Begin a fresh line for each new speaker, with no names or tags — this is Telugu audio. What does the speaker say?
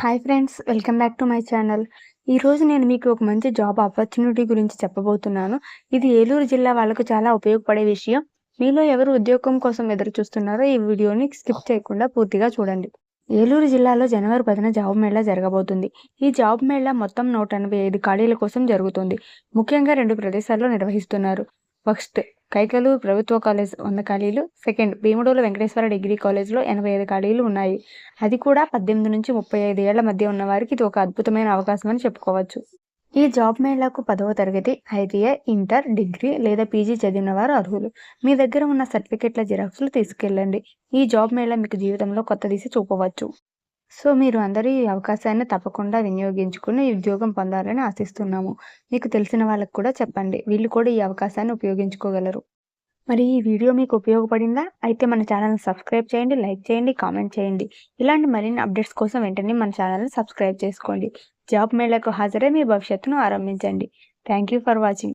Hi friends welcome back to my channel ఈరోజు నేను మీకు ఒక మంచి జాబ్ ఆపర్చునిటీ గురించి చెప్పబోతున్నాను. ఇది ఏలూరు జిల్లా వాళ్ళకు చాలా ఉపయోగపడే విషయం. మీలో ఎవరు ఉద్యోగం కోసం ఎదురు చూస్తున్నారో ఈ వీడియోని స్కిప్ చేయకుండా పూర్తిగా చూడండి. ఏలూరు జిల్లాలో జనవరి పదిన జాబ్ మేళా జరగబోతుంది. ఈ జాబ్ మేళా మొత్తం నూట ఎనభై ఐదు ఖాళీల కోసం జరుగుతుంది. ముఖ్యంగా రెండు ప్రదేశాల్లో నిర్వహిస్తున్నారు. ఫస్ట్ కైకలు ప్రభుత్వ కాలేజ్ వంద ఖాళీలు. సెకండ్ భీముడోలు వెంకటేశ్వర డిగ్రీ కాలేజ్లో ఎనభై ఐదు ఖాళీలు ఉన్నాయి. అది కూడా పద్దెనిమిది నుంచి ముప్పై ఐదు ఏళ్ళ మధ్య ఉన్న వారికి ఇది ఒక అద్భుతమైన అవకాశం అని చెప్పుకోవచ్చు. ఈ జాబ్ మేళాకు పదవ తరగతి ఐటీఐ ఇంటర్ డిగ్రీ లేదా పీజీ చదివిన వారు అర్హులు. మీ దగ్గర ఉన్న సర్టిఫికెట్ల జిరాక్స్లు తీసుకెళ్ళండి. ఈ జాబ్ మేళా మీకు జీవితంలో కొత్త దిశ చూపవచ్చు. సో మీరు అందరూ ఈ అవకాశాన్ని తప్పకుండా వినియోగించుకుని ఉద్యోగం పొందాలని ఆశిస్తున్నాము. మీకు తెలిసిన వాళ్ళకు కూడా చెప్పండి. వీళ్ళు కూడా ఈ అవకాశాన్ని ఉపయోగించుకోగలరు. మరి ఈ వీడియో మీకు ఉపయోగపడిందా? అయితే మన ఛానల్ని సబ్స్క్రైబ్ చేయండి లైక్ చేయండి కామెంట్ చేయండి. ఇలాంటి మరిన్ని అప్డేట్స్ కోసం వెంటనే మన ఛానల్ని సబ్స్క్రైబ్ చేసుకోండి. జాబ్ మేళకు హాజరై మీ భవిష్యత్తును ఆరంభించండి. Thank you for watching.